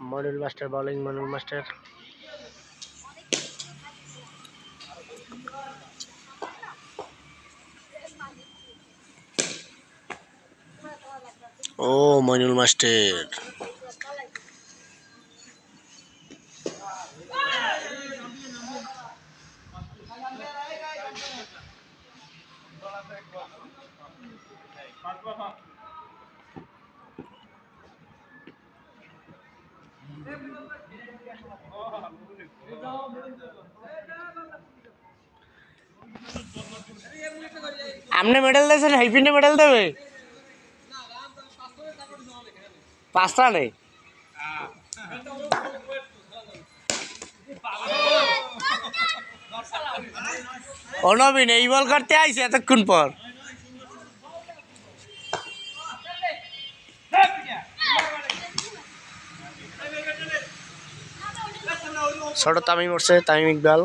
Monil master bowling Monil master. ও Monil master. আপনি medal দিয়েছেন হেল্পিনে মেডেল দেবে? পাঁচটা নেই ও নবীন এই বল করতে আইসি এতক্ষণ পর। ছোট তামিম উঠছে তামিম ইকবাল।